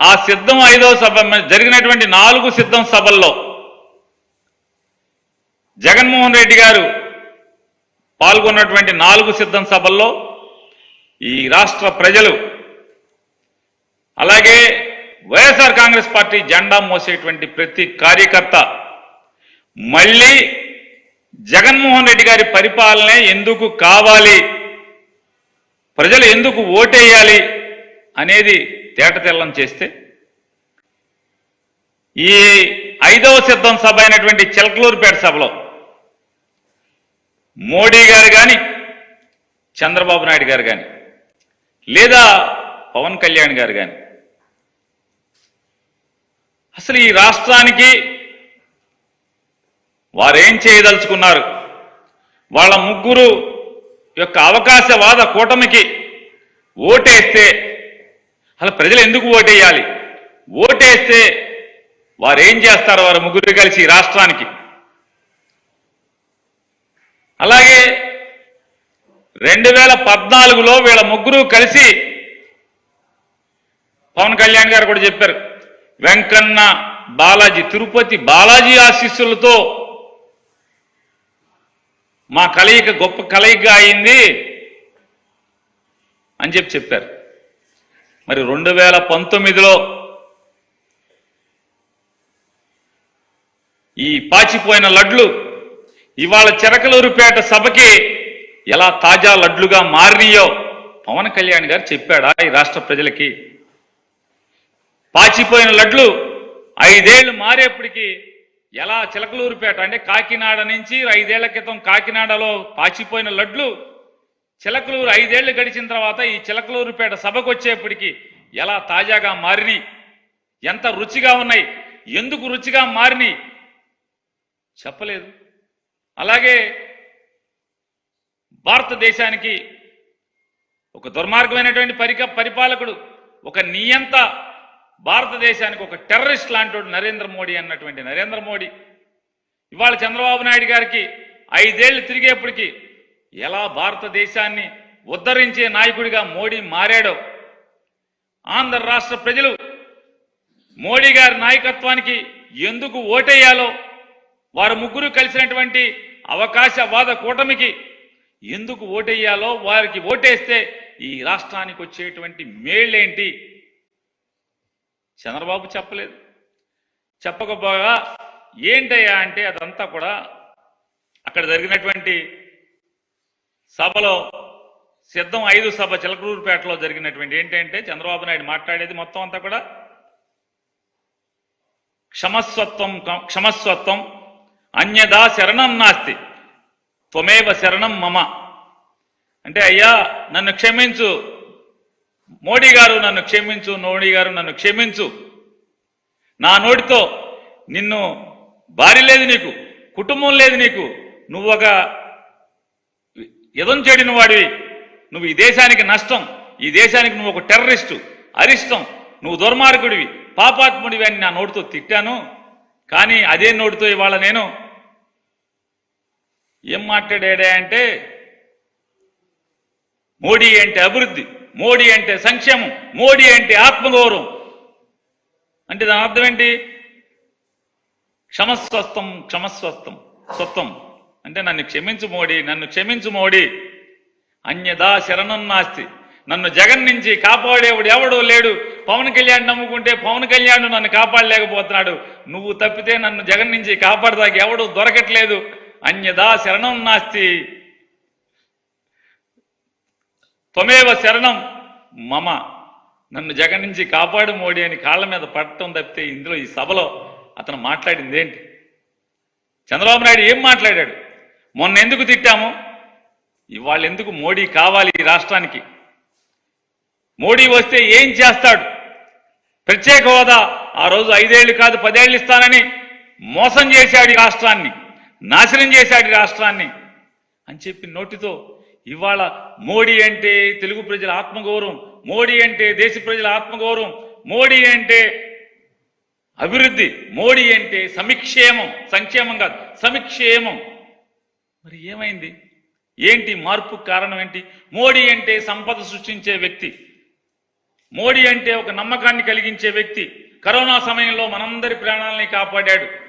ఆ సిద్ధం ఐదవ సభ జరిగినటువంటి నాలుగు సిద్ధం సభల్లో జగన్మోహన్ రెడ్డి గారు పాల్గొన్నటువంటి నాలుగు సిద్ధం సభల్లో ఈ రాష్ట్ర ప్రజలు అలాగే వైఎస్ఆర్ కాంగ్రెస్ పార్టీ జెండా మోసేటువంటి ప్రతి కార్యకర్త మళ్ళీ జగన్మోహన్ రెడ్డి గారి పరిపాలనే ఎందుకు కావాలి ప్రజలు ఎందుకు ఓటేయాలి అనేది తేటతెల్లం చేస్తే ఈ ఐదవ సిద్ధం సభ అయినటువంటి చిలకలూరుపేట సభలో మోడీ గారు కానీ చంద్రబాబు నాయుడు గారు కానీ లేదా పవన్ కళ్యాణ్ గారు కానీ అసలు ఈ రాష్ట్రానికి వారేం చేయదలుచుకున్నారు? వాళ్ళ ముగ్గురు యొక్క అవకాశవాద కూటమికి ఓటేస్తే అలా ప్రజలు ఎందుకు ఓటేయాలి? ఓటేస్తే వారు ఏం చేస్తారు వారు ముగ్గురు కలిసి రాష్ట్రానికి? అలాగే రెండు వేల పద్నాలుగులో వీళ్ళ ముగ్గురు కలిసి పవన్ కళ్యాణ్ గారు కూడా చెప్పారు వెంకన్న బాలాజీ తిరుపతి బాలాజీ ఆశీస్సులతో మా కలయిక గొప్ప కలయిక అయింది అని చెప్పి చెప్పారు. మరి రెండు వేల పంతొమ్మిదిలో ఈ పాచిపోయిన లడ్లు ఇవాళ చిరకలూరుపేట సభకి ఎలా తాజా లడ్లుగా మారినాయో పవన్ కళ్యాణ్ గారు చెప్పాడా ఈ రాష్ట్ర ప్రజలకి? పాచిపోయిన లడ్లు ఐదేళ్ళు మారేప్పటికి ఎలా చిలకలూరుపేట అంటే కాకినాడ నుంచి ఐదేళ్ళ క్రితం కాకినాడలో పాచిపోయిన లడ్లు చిలకలూరు ఐదేళ్ళు గడిచిన తర్వాత ఈ చిలకలూరుపేట సభకు వచ్చేప్పటికి ఎలా తాజాగా మారినాయి ఎంత రుచిగా ఉన్నాయి? ఎందుకు రుచిగా మారినాయి చెప్పలేదు. అలాగే భారతదేశానికి ఒక దుర్మార్గమైనటువంటి పరిక పరిపాలకుడు ఒక నియంత భారతదేశానికి ఒక టెర్రరిస్ట్ లాంటి నరేంద్ర మోడీ అన్నటువంటి నరేంద్ర మోడీ. ఇవాళ చంద్రబాబు నాయుడు గారికి ఐదేళ్ళు తిరిగేప్పటికీ ఎలా భారతదేశాన్ని ఉద్ధరించే నాయకుడిగా మోడీ మారాడో? ఆంధ్ర రాష్ట్ర ప్రజలు మోడీ గారి నాయకత్వానికి ఎందుకు ఓటేయాలో? వారు ముగ్గురు కలిసినటువంటి అవకాశవాద కూటమికి ఎందుకు ఓటేయాలో? వారికి ఓటేస్తే ఈ రాష్ట్రానికి వచ్చేటువంటి మేళ్ళేంటి? చంద్రబాబు చెప్పలేదు. చెప్పకపోగా ఏంటయ్యా అంటే అదంతా కూడా అక్కడ జరిగినటువంటి సభలో సిద్ధం ఐదు సభ చిలకలూరుపేటలో జరిగినటువంటి ఏంటంటే చంద్రబాబు నాయుడు మాట్లాడేది మొత్తం అంతా కూడా క్షమస్వత్వం క్షమస్వత్వం అన్యదా శరణం నాస్తి త్వమేవ శరణం మమ. అంటే అయ్యా నన్ను క్షమించు. మోడీ గారు నన్ను క్షమించు మోడీ గారు నన్ను క్షమించు. నా నోటితో నిన్ను భార్య లేదు నీకు కుటుంబం లేదు నీకు. నువ్వు యుధం ఎదం వాడివి. నువ్వు ఈ దేశానికి నష్టం. ఈ దేశానికి నువ్వు ఒక టెర్రరిస్టు. అరిష్టం. నువ్వు దుర్మార్గుడివి. పాపాత్ముడివి అని నా నోటితో తిట్టాను. కానీ అదే నోటితో ఇవాళ నేను ఏం మాట్లాడాడే అంటే మోడీ అంటే అభివృద్ధి మోడీ అంటే సంక్షేమం మోడీ అంటే ఆత్మగౌరవం. అంటే దాని అర్థం ఏంటి? క్షమస్వస్థం క్షమస్వస్థం స్వత్వం అంటే నన్ను క్షమించు మోడీ నన్ను క్షమించు మోడీ. అన్యదా శరణం నాస్తి. నన్ను జగన్ నుంచి కాపాడేవాడు ఎవడో లేడు. పవన్ కళ్యాణ్ నమ్ముకుంటే పవన్ కళ్యాణ్ నన్ను కాపాడలేకపోతున్నాడు. నువ్వు తప్పితే నన్ను జగన్ నుంచి కాపాడదాకా ఎవడు దొరకట్లేదు. అన్యదా శరణం నాస్తి. త్వమేవ శరణం మమ. నన్ను జగన్ నుంచి కాపాడు మోడీ అని కాళ్ళ మీద పడటం తప్పితే ఇందులో ఈ సభలో అతను మాట్లాడింది ఏంటి? చంద్రబాబు నాయుడు ఏం మాట్లాడాడు? మొన్న ఎందుకు తిట్టాము? ఇవాళ ఎందుకు మోడీ కావాలి ఈ రాష్ట్రానికి? మోడీ వస్తే ఏం చేస్తాడు? ప్రత్యేక హోదా ఆ రోజు ఐదేళ్ళు కాదు పదేళ్ళు ఇస్తానని మోసం చేశాడు ఈ రాష్ట్రాన్ని నాశనం చేశాడు ఈ రాష్ట్రాన్ని అని చెప్పి నోటితో ఇవాళ మోడీ అంటే తెలుగు ప్రజల ఆత్మగౌరవం మోడీ అంటే దేశ ప్రజల ఆత్మగౌరవం మోడీ అంటే అభివృద్ధి మోడీ అంటే సమిక్షేమం సంక్షేమం కాదు సమిక్షేమం. మరి ఏమైంది? ఏంటి మార్పు కారణం ఏంటి? మోడీ అంటే సంపద సృష్టించే వ్యక్తి. మోడీ అంటే ఒక నమ్మకాన్ని కలిగించే వ్యక్తి. కరోనా సమయంలో మనందరి ప్రాణాలని కాపాడాడు.